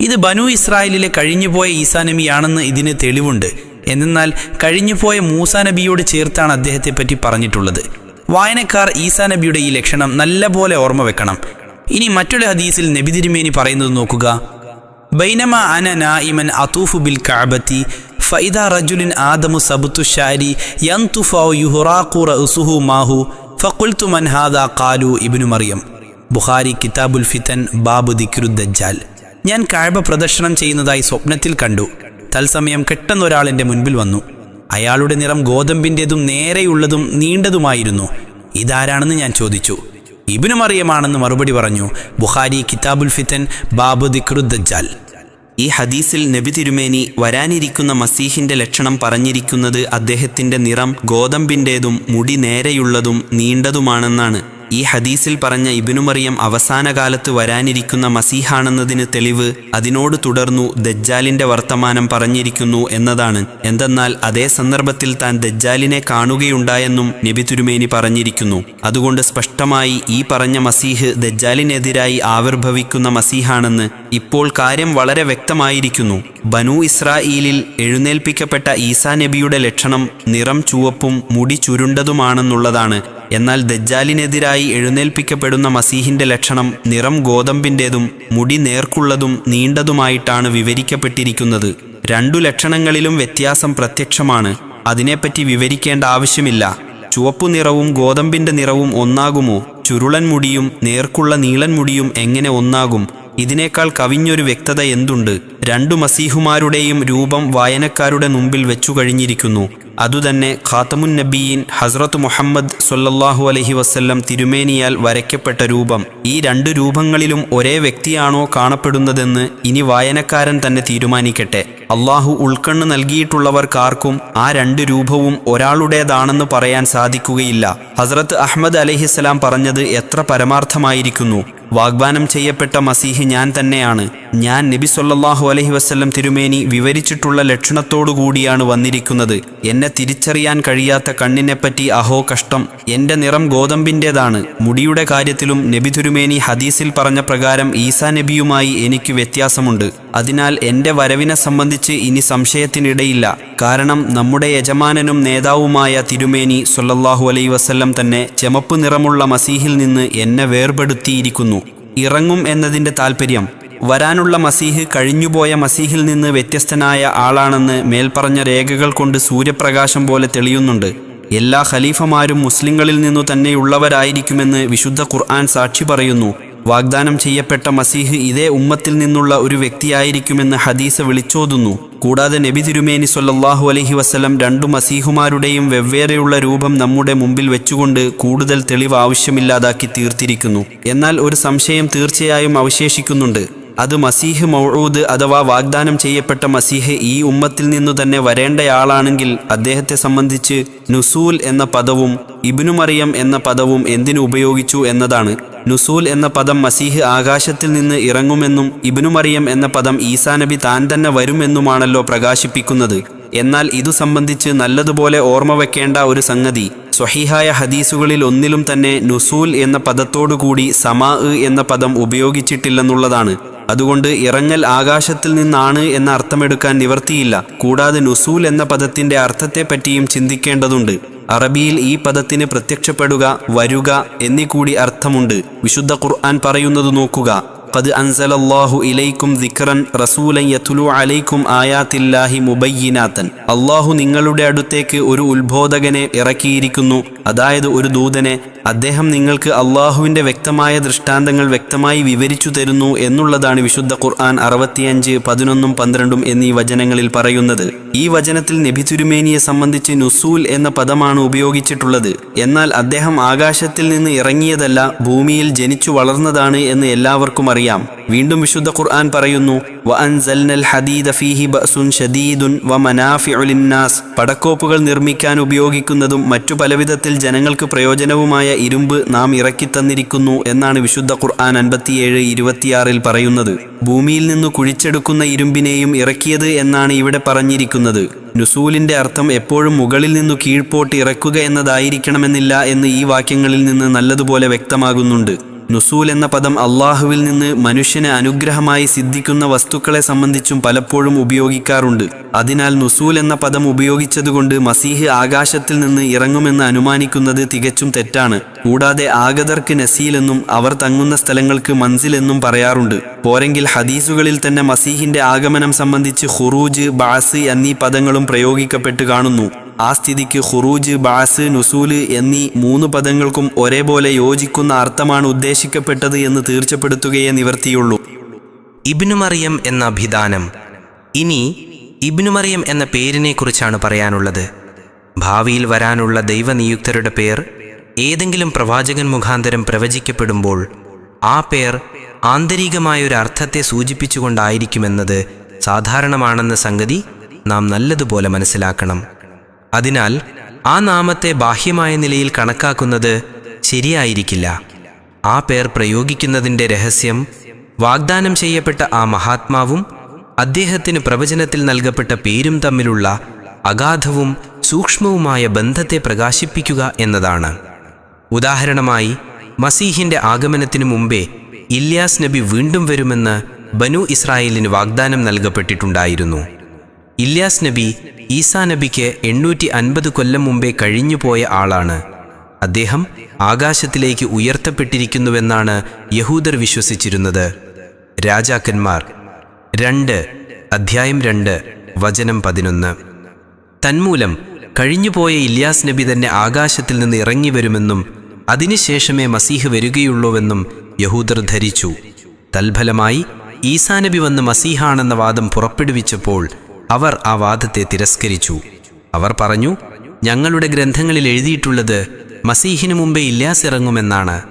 ഇത് ബനു ഇസ്രായേലിലെ കഴിഞ്ഞുപോയ ഈസാ നബിയാണെന്ന് ഇതിന് തെളിവുണ്ട്. എന്നാൽ കഴിഞ്ഞുപോയ മൂസാ നബിയോട് ചേർത്താണ് അദ്ദേഹത്തെ പറ്റി പറഞ്ഞിട്ടുള്ളത്. വായനക്കാർ ഈസാ നബിയുടെ ഈ ലക്ഷണം നല്ലപോലെ ഓർമ്മ വെക്കണം. ഇനി മറ്റൊരു ഹദീസിൽ നബി തിരുമേനി പറയുന്നത് നോക്കുക. ബൈനമ അന നായിമൻ അതൂഫു ബിൽ കഅബത്തി ഫൈദ റജുലിൻ ആദമു സബുത്തു ഷാരി യന്തുഫൗ യുഹുറാഖു റഉസുഹു മാഹു ഫഖുൽതു മൻ ഹാദാ ഖാലു ഇബ്നു മറിയം. ബുഖാരി കിതാബുൽ ഫിതൻ ബാബു ദിക്രുദ്ദജ്ജാൽ ഞാൻ കാഴ്ബ പ്രദർശനം ചെയ്യുന്നതായി സ്വപ്നത്തിൽ കണ്ടു. തത്സമയം പെട്ടെന്നൊരാൾ മുൻപിൽ വന്നു. അയാളുടെ നിറം ഗോതമ്പിന്റെതും നേരെയുള്ളതും നീണ്ടതുമായിരുന്നു. ഇതാരാണെന്ന് ഞാൻ ചോദിച്ചു. ഇബിനു മറിയമാണെന്ന് മറുപടി പറഞ്ഞു ബുഹാരി കിതാബുൽ ഫിത്തൻ ബാബു ദിക്രുദ്ദജ്ജാൽ ഈ ഹദീസിൽ നബി തിരുമേനി വരാനിരിക്കുന്ന മസീഹിന്റെ ലക്ഷണം പറഞ്ഞിരിക്കുന്നത് അദ്ദേഹത്തിന്റെ നിറം ഗോതമ്പിന്റേതും മുടി നേരെയുള്ളതും നീണ്ടതുമാണെന്നാണ്. ഈ ഹദീസിൽ പറഞ്ഞ ഇബിനുമറിയം അവസാന കാലത്ത് വരാനിരിക്കുന്ന മസീഹാണെന്നതിന് തെളിവ് അതിനോട് തുടർന്നു ദജ്ജാലിന്റെ വർത്തമാനം പറഞ്ഞിരിക്കുന്നു എന്നതാണ്. എന്തെന്നാൽ അതേ സന്ദർഭത്തിൽ താൻ ദജ്ജാലിനെ കാണുകയുണ്ടായെന്നും നബി തിരുമേനി പറഞ്ഞിരിക്കുന്നു. അതുകൊണ്ട് സ്പഷ്ടമായി ഈ പറഞ്ഞ മസീഹ് ദജ്ജാലിനെതിരായി ആവിർഭവിക്കുന്ന മസീഹാണെന്ന് ഇപ്പോൾ കാര്യം വളരെ വ്യക്തമായിരിക്കുന്നു. ബനു ഇസ്രായേലിൽ എഴുന്നേൽപ്പിക്കപ്പെട്ട ഈസാ നബിയുടെ ലക്ഷണം നിറം ചുവപ്പും മുടി ചുരുണ്ടതുമാണെന്നുള്ളതാണ് എന്നാൽ ദജ്ജാലിനെതിരായി എഴുന്നേൽപ്പിക്കപ്പെടുന്ന മസീഹിന്റെ ലക്ഷണം നിറം ഗോതമ്പിന്റെതും മുടി നേർക്കുള്ളതും നീണ്ടതുമായിട്ടാണ് വിവരിക്കപ്പെട്ടിരിക്കുന്നത്. രണ്ടു ലക്ഷണങ്ങളിലും വ്യത്യാസം പ്രത്യക്ഷമാണ്. അതിനെപ്പറ്റി വിവരിക്കേണ്ട ആവശ്യമില്ല. ചുവപ്പു നിറവും ഗോതമ്പിന്റെ നിറവും ഒന്നാകുമോ? ചുരുളൻ മുടിയും നേർക്കുള്ള നീളൻ മുടിയും എങ്ങനെ ഒന്നാകും? ഇതിനേക്കാൾ കവിഞ്ഞൊരു വ്യക്തത എന്തുണ്ട്? രണ്ടു മസീഹുമാരുടെയും രൂപം വായനക്കാരുടെ മുമ്പിൽ വെച്ചു കഴിഞ്ഞിരിക്കുന്നു. അതുതന്നെ ഖാത്തമുൻ നബീൻ ഹസ്രത്ത് മുഹമ്മദ് സൊല്ലാഹു അലഹി വസ്ല്ലം തിരുമേനിയാൽ വരയ്ക്കപ്പെട്ട രൂപം. ഈ രണ്ട് രൂപങ്ങളിലും ഒരേ വ്യക്തിയാണോ കാണപ്പെടുന്നതെന്ന് ഇനി വായനക്കാരൻ തന്നെ തീരുമാനിക്കട്ടെ. അള്ളാഹു ഉൾക്കണ്ണ് നൽകിയിട്ടുള്ളവർക്കാർക്കും ആ രണ്ട് രൂപവും ഒരാളുടേതാണെന്ന് പറയാൻ സാധിക്കുകയില്ല. ഹസ്രത്ത് അഹമ്മദ് അലഹിസ്സലാം പറഞ്ഞത് എത്ര പരമാർത്ഥമായിരിക്കുന്നു? വാഗ്ദാനം ചെയ്യപ്പെട്ട മസീഹ് ഞാൻ തന്നെയാണ്. ഞാൻ നബി സൊല്ലാഹു അലഹി വസ്ല്ലം തിരുമേനി വിവരിച്ചിട്ടുള്ള ലക്ഷണത്തോടുകൂടിയാണ് വന്നിരിക്കുന്നത്. എന്നെ തിരിച്ചറിയാൻ കഴിയാത്ത കണ്ണിനെപ്പറ്റി അഹോ കഷ്ടം. എന്റെ നിറം ഗോതമ്പിന്റെതാണ് മുടിയുടെ കാര്യത്തിലും നബി തിരുമേനി ഹദീസിൽ പറഞ്ഞ പ്രകാരം ഈസാ നബിയുമായി എനിക്ക് വ്യത്യാസമുണ്ട്. അതിനാൽ എന്റെ വരവിനെ സംബന്ധിച്ച് ഇനി സംശയത്തിനിടയില്ല. കാരണം നമ്മുടെ യജമാനനും നേതാവുമായ തിരുമേനി സൊല്ലാഹു അലൈ വസല്ലം തന്നെ ചെമപ്പ് നിറമുള്ള മസീഹിൽ നിന്ന് എന്നെ വേർപെടുത്തിയിരിക്കുന്നു. ഇറങ്ങും എന്നതിന്റെ താൽപ്പര്യം വരാനുള്ള മസീഹ് കഴിഞ്ഞുപോയ മസീഹിൽ നിന്ന് വ്യത്യസ്തനായ ആളാണെന്ന് മേൽപ്പറഞ്ഞ രേഖകൾ കൊണ്ട് സൂര്യപ്രകാശം പോലെ തെളിയുന്നുണ്ട്. എല്ലാ ഖലീഫമാരും മുസ്ലിങ്ങളിൽ നിന്നു തന്നെയുള്ളവരായിരിക്കുമെന്ന് വിശുദ്ധ ഖുർആൻ സാക്ഷി പറയുന്നു. വാഗ്ദാനം ചെയ്യപ്പെട്ട മസീഹ് ഇതേ ഉമ്മത്തിൽ നിന്നുള്ള ഒരു വ്യക്തിയായിരിക്കുമെന്ന് ഹദീസ് വിളിച്ചോതുന്നു. കൂടാതെ നബി തിരുമേനി സൊല്ലാഹു അലഹി വസ്ലം രണ്ടു മസീഹുമാരുടെയും വെവ്വേറെയുള്ള രൂപം നമ്മുടെ മുമ്പിൽ വെച്ചുകൊണ്ട് കൂടുതൽ തെളിവ് ആവശ്യമില്ലാതാക്കി തീർത്തിരിക്കുന്നു. എന്നാൽ ഒരു സംശയം തീർച്ചയായും അവശേഷിക്കുന്നുണ്ട്. അത് മസീഹ് മൗഊദ് അഥവാ വാഗ്ദാനം ചെയ്യപ്പെട്ട മസീഹ് ഈ ഉമ്മത്തിൽ നിന്നു തന്നെ വരേണ്ടയാളാണെങ്കിൽ അദ്ദേഹത്തെ സംബന്ധിച്ച് നുസൂൽ എന്ന പദവും ഇബ്നു മറിയം എന്ന പദവും എന്തിനു ഉപയോഗിച്ചു എന്നതാണ്. നുസൂൽ എന്ന പദം മസീഹ് ആകാശത്തിൽ നിന്ന് ഇറങ്ങുമെന്നും ഇബ്നു മറിയം എന്ന പദം ഈസാ നബി താൻ തന്നെ വരുമെന്നുമാണല്ലോ പ്രകാശിപ്പിക്കുന്നത്. എന്നാൽ ഇതു സംബന്ധിച്ച് നല്ലതുപോലെ ഓർമ്മ വയ്ക്കേണ്ട ഒരു സംഗതി. സ്വഹീഹായ ഹദീസുകളിൽ ഒന്നിലും തന്നെ നുസൂൽ എന്ന പദത്തോടുകൂടി സമാ എന്ന പദം ഉപയോഗിച്ചിട്ടില്ലെന്നുള്ളതാണ്. അതുകൊണ്ട് ഇറങ്ങൽ ആകാശത്തിൽ നിന്നാണ് എന്ന അർത്ഥമെടുക്കാൻ നിവർത്തിയില്ല. കൂടാതെ നുസൂൽ എന്ന പദത്തിന്റെ അർത്ഥത്തെപ്പറ്റിയും ചിന്തിക്കേണ്ടതുണ്ട്. അറബിയിൽ ഈ പദത്തിന് പ്രത്യക്ഷപ്പെടുക വരുക എന്നീ കൂടി അർത്ഥമുണ്ട്. വിശുദ്ധ ഖുർആൻ പറയുന്നത് നോക്കുക. ഖദ് അൻസലല്ലാഹു ഇലൈക്കും ദിക്റൻ റസൂലൻ عليكم അലൈക്കും الله മുബയ്യിനാത്തൻ അള്ളാഹു നിങ്ങളുടെ അടുത്തേക്ക് ഒരു ഉത്ബോധകനെ ഇറക്കിയിരിക്കുന്നു. അതായത് ഒരു ദൂതനെ. അദ്ദേഹം നിങ്ങൾക്ക് അള്ളാഹുവിന്റെ വ്യക്തമായ ദൃഷ്ടാന്തങ്ങൾ വ്യക്തമായി വിവരിച്ചു തരുന്നു എന്നുള്ളതാണ് വിശുദ്ധ ഖുർആൻ അറുപത്തിയഞ്ച് പതിനൊന്നും പന്ത്രണ്ടും എന്നീ വചനങ്ങളിൽ പറയുന്നത്. ഈ വചനത്തിൽ നബി തിരുമേനിയെ സംബന്ധിച്ച് നുസൂൽ എന്ന പദമാണ് ഉപയോഗിച്ചിട്ടുള്ളത്. എന്നാൽ അദ്ദേഹം ആകാശത്തിൽ നിന്ന് ഇറങ്ങിയതല്ല ഭൂമിയിൽ ജനിച്ചു വളർന്നതാണ് എന്ന് എല്ലാവർക്കും അറിയാം വീണ്ടും വിശുദ്ധ ഖുർആൻ പറയുന്നു പടക്കോപ്പുകൾ നിർമ്മിക്കാൻ ഉപയോഗിക്കുന്നതും മറ്റു പലവിധത്തിൽ ജനങ്ങൾക്ക് പ്രയോജനവുമായ ഇരുമ്പ് നാം ഇറക്കിത്തന്നിരിക്കുന്നു എന്നാണ് വിശുദ്ധ ഖുർആൻ അൻപത്തിയേഴ് ഇരുപത്തിയാറിൽ പറയുന്നത്. ഭൂമിയിൽ നിന്ന് കുഴിച്ചെടുക്കുന്ന ഇരുമ്പിനെയും ഇറക്കിയത് എന്നാണ് ഇവിടെ പറഞ്ഞിരിക്കുന്നത്. നുസൂലിന്റെ അർത്ഥം എപ്പോഴും മുകളിൽ നിന്ന് കീഴ്പോട്ട് ഇറക്കുക എന്നതായിരിക്കണമെന്നില്ല എന്ന് ഈ വാക്യങ്ങളിൽ നിന്ന് നല്ലതുപോലെ വ്യക്തമാകുന്നുണ്ട്. നുസൂൽ എന്ന പദം അള്ളാഹുവിൽ നിന്ന് മനുഷ്യന് അനുഗ്രഹമായി സിദ്ധിക്കുന്ന വസ്തുക്കളെ സംബന്ധിച്ചും പലപ്പോഴും ഉപയോഗിക്കാറുണ്ട്. അതിനാൽ നുസൂൽ എന്ന പദം ഉപയോഗിച്ചതുകൊണ്ട് മസീഹ് ആകാശത്തിൽ നിന്ന് ഇറങ്ങുമെന്ന് അനുമാനിക്കുന്നത് തികച്ചും തെറ്റാണ്. കൂടാതെ ആഗതർക്ക് നസീലെന്നും അവർ തങ്ങുന്ന സ്ഥലങ്ങൾക്ക് മൻസിലെന്നും പറയാറുണ്ട്. പോരെങ്കിൽ ഹദീസുകളിൽ തന്നെ മസീഹിന്റെ ആഗമനം സംബന്ധിച്ച് ഖുറൂജ് ബാസ് എന്നീ പദങ്ങളും പ്രയോഗിക്കപ്പെട്ട് കാണുന്നു. ആ സ്ഥിതിക്ക് ഖുറൂജ് ബാസ് നുസൂൽ എന്നീ മൂന്ന് പദങ്ങൾക്കും ഒരേപോലെ യോജിക്കുന്ന അർത്ഥമാണ് ഉദ്ദേശിക്കപ്പെട്ടത് എന്ന് തീർച്ചപ്പെടുത്തുകയേ നിവർത്തിയുള്ളൂ. ഇബ്നു മറിയം എന്ന അഭിധാനം ഇനി ഇബ്നു മറിയം എന്ന പേരിനെക്കുറിച്ചാണ് പറയാനുള്ളത്. ഭാവിയിൽ വരാനുള്ള ദൈവനിയുക്തരുടെ പേർ ഏതെങ്കിലും പ്രവാചകൻ മുഖാന്തരം പ്രവചിക്കപ്പെടുമ്പോൾ ആ പേർ ആന്തരികമായ ഒരു അർത്ഥത്തെ സൂചിപ്പിച്ചുകൊണ്ടായിരിക്കുമെന്നത് സാധാരണമാണെന്ന സംഗതി നാം നല്ലതുപോലെ മനസ്സിലാക്കണം. അതിനാൽ ആ നാമത്തെ ബാഹ്യമായ നിലയിൽ കണക്കാക്കുന്നത് ശരിയായിരിക്കില്ല. ആ പേർ പ്രയോഗിക്കുന്നതിന്റെ രഹസ്യം വാഗ്ദാനം ചെയ്യപ്പെട്ട ആ മഹാത്മാവും അദ്ദേഹത്തിന് പ്രവചനത്തിൽ നൽകപ്പെട്ട പേരും തമ്മിലുള്ള അഗാധവും സൂക്ഷ്മവുമായ ബന്ധത്തെ പ്രകാശിപ്പിക്കുക എന്നതാണ്. ഉദാഹരണമായി മസീഹിന്റെ ആഗമനത്തിനു മുമ്പേ ഇല്യാസ് നബി വീണ്ടും വരുമെന്ന് ബനു ഇസ്രായേലിന് വാഗ്ദാനം നൽകപ്പെട്ടിട്ടുണ്ടായിരുന്നു. ഇല്യാസ് നബി ഈസാ നബിക്ക് എണ്ണൂറ്റി അൻപത് കൊല്ലം മുമ്പേ കഴിഞ്ഞുപോയ ആളാണ്. അദ്ദേഹം ആകാശത്തിലേക്ക് ഉയർത്തപ്പെട്ടിരിക്കുന്നുവെന്നാണ് യഹൂദർ വിശ്വസിച്ചിരുന്നത്. രാജാക്കന്മാർ രണ്ട് അധ്യായം രണ്ട് വചനം പതിനൊന്ന്. തന്മൂലം കഴിഞ്ഞുപോയ ഇല്യാസ് നബി തന്നെ ആകാശത്തിൽ നിന്ന് ഇറങ്ങി വരുമെന്നും അതിനുശേഷമേ മസീഹ് വരികയുള്ളൂവെന്നും യഹൂദർ ധരിച്ചു. തൽഫലമായി ഈസാനബി വന്ന് മസീഹാണെന്ന വാദം പുറപ്പെടുവിച്ചപ്പോൾ അവർ ആ വാദത്തെ തിരസ്കരിച്ചു. അവർ പറഞ്ഞു ഞങ്ങളുടെ ഗ്രന്ഥങ്ങളിൽ എഴുതിയിട്ടുള്ളത് മസീഹിനു മുമ്പേ ഇല്യാസ് ഇറങ്ങുമെന്നാണ്.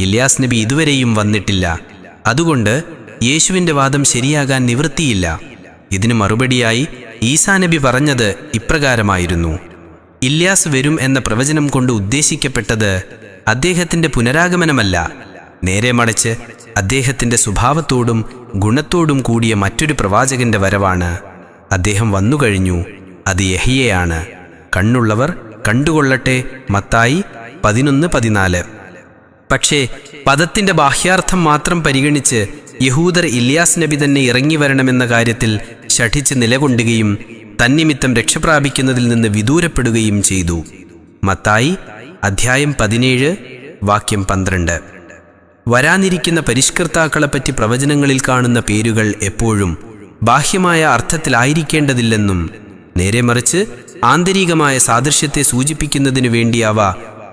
ഇല്യാസ് നബി ഇതുവരെയും വന്നിട്ടില്ല. അതുകൊണ്ട് യേശുവിന്റെ വാദം ശരിയാകാൻ നിവൃത്തിയില്ല. ഇതിന് മറുപടിയായി ഈസാ നബി പറഞ്ഞത് ഇപ്രകാരമായിരുന്നു. ഇല്യാസ് വരും എന്ന പ്രവചനം കൊണ്ട് ഉദ്ദേശിക്കപ്പെട്ടത് അദ്ദേഹത്തിന്റെ പുനരാഗമനമല്ല. നേരെ മറിച്ച് അദ്ദേഹത്തിന്റെ സ്വഭാവത്തോടും ഗുണത്തോടും കൂടിയ മറ്റൊരു പ്രവാചകന്റെ വരവാണ്. അദ്ദേഹം വന്നുകഴിഞ്ഞു അത് യഹിയയാണ്. കണ്ണുള്ളവർ കണ്ടുകൊള്ളട്ടെ. മത്തായി പതിനൊന്ന് പതിനാല്. പക്ഷേ പദത്തിന്റെ ബാഹ്യാർത്ഥം മാത്രം പരിഗണിച്ച് യഹൂദർ ഇല്യാസ് നബി തന്നെ ഇറങ്ങി വരണമെന്ന കാര്യത്തിൽ ശഠിച്ച് നിലകൊണ്ടുകയും തന്നിമിത്തം രക്ഷപ്രാപിക്കുന്നതിൽ നിന്ന് വിദൂരപ്പെടുകയും ചെയ്തു. മത്തായി അധ്യായം പതിനേഴ് വാക്യം പന്ത്രണ്ട്. വരാനിരിക്കുന്ന പരിഷ്കർത്താക്കളെപ്പറ്റി പ്രവചനങ്ങളിൽ കാണുന്ന പേരുകൾ എപ്പോഴും ബാഹ്യമായ അർത്ഥത്തിലായിരിക്കേണ്ടതില്ലെന്നും നേരെ മറിച്ച് ആന്തരികമായ സാദൃശ്യത്തെ സൂചിപ്പിക്കുന്നതിനു വേണ്ടി അവ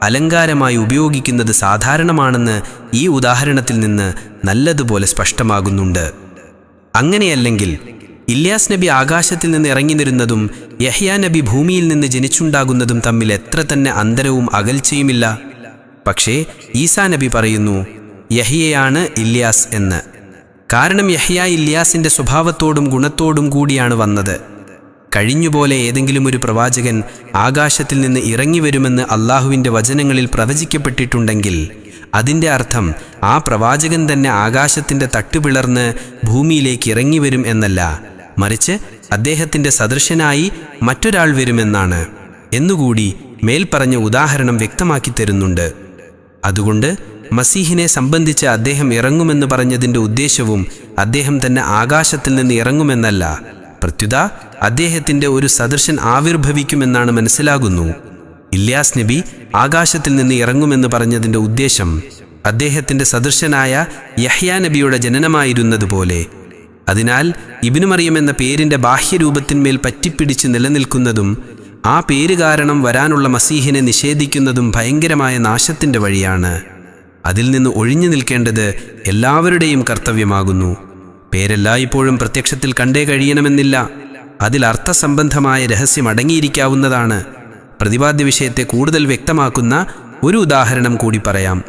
അലങ്കാരമായി ഉപയോഗിക്കുന്നത് സാധാരണമാണെന്ന് ഈ ഉദാഹരണത്തിൽ നിന്ന് നല്ലതുപോലെ സ്പഷ്ടമാകുന്നുണ്ട്. അങ്ങനെയല്ലെങ്കിൽ ഇല്യാസ് നബി ആകാശത്തിൽ നിന്ന് ഇറങ്ങിനിരുന്നതും യഹ്യാ നബി ഭൂമിയിൽ നിന്ന് ജനിച്ചുണ്ടാകുന്നതും തമ്മിൽ എത്ര തന്നെ അന്തരവും അകൽച്ചയുമില്ല. പക്ഷേ ഈസാ നബി പറയുന്നു യഹിയയാണ് ഇല്യാസ് എന്ന്. കാരണം യഹ്യ ഇല്യാസിന്റെ സ്വഭാവത്തോടും ഗുണത്തോടും കൂടിയാണ് വന്നത്. കഴിഞ്ഞുപോലെ ഏതെങ്കിലും ഒരു പ്രവാചകൻ ആകാശത്തിൽ നിന്ന് ഇറങ്ങി വരുമെന്ന് അള്ളാഹുവിന്റെ വചനങ്ങളിൽ പ്രവചിക്കപ്പെട്ടിട്ടുണ്ടെങ്കിൽ അതിന്റെ അർത്ഥം ആ പ്രവാചകൻ തന്നെ ആകാശത്തിന്റെ തട്ടുപിളർന്ന് ഭൂമിയിലേക്ക് ഇറങ്ങി വരും എന്നല്ല. മറിച്ച് അദ്ദേഹത്തിന്റെ സദൃശനായി മറ്റൊരാൾ വരുമെന്നാണ്. എന്നുകൂടി മേൽപ്പറഞ്ഞ ഉദാഹരണം വ്യക്തമാക്കി തരുന്നുണ്ട്. അതുകൊണ്ട് മസീഹിനെ സംബന്ധിച്ച് അദ്ദേഹം ഇറങ്ങുമെന്ന് പറഞ്ഞതിന്റെ ഉദ്ദേശവും അദ്ദേഹം തന്നെ ആകാശത്തിൽ നിന്ന് ഇറങ്ങുമെന്നല്ല. പ്രത്യുത അദ്ദേഹത്തിന്റെ ഒരു സദൃശൻ ആവിർഭവിക്കുമെന്നാണ് മനസ്സിലാകുന്നു. ഇല്യാസ് നബി ആകാശത്തിൽ നിന്ന് ഇറങ്ങുമെന്ന് പറഞ്ഞതിന്റെ ഉദ്ദേശം അദ്ദേഹത്തിന്റെ സദൃശനായ യഹ്യാ നബിയുടെ ജനനമായിരുന്നതുപോലെ. അതിനാൽ ഇബിനു മറിയം എന്ന പേരിന്റെ ബാഹ്യരൂപത്തിന്മേൽ പറ്റിപ്പിടിച്ച് നിലനിൽക്കുന്നതും ആ പേര് കാരണം വരാനുള്ള മസീഹിനെ നിഷേധിക്കുന്നതും ഭയങ്കരമായ നാശത്തിന്റെ വഴിയാണ്. അതിൽ നിന്ന് ഒഴിഞ്ഞു നിൽക്കേണ്ടത് എല്ലാവരുടെയും കർത്തവ്യമാകുന്നു. പേരെല്ലായ്പ്പോഴും പ്രത്യക്ഷത്തിൽ കണ്ടേ കഴിയണമെന്നില്ല. അതിൽ അർത്ഥസംബന്ധമായ രഹസ്യം അടങ്ങിയിരിക്കാവുന്നതാണ്. പ്രതിപാദ്യ വിഷയത്തെ കൂടുതൽ വ്യക്തമാക്കുന്ന ഒരു ഉദാഹരണം കൂടി പറയാം.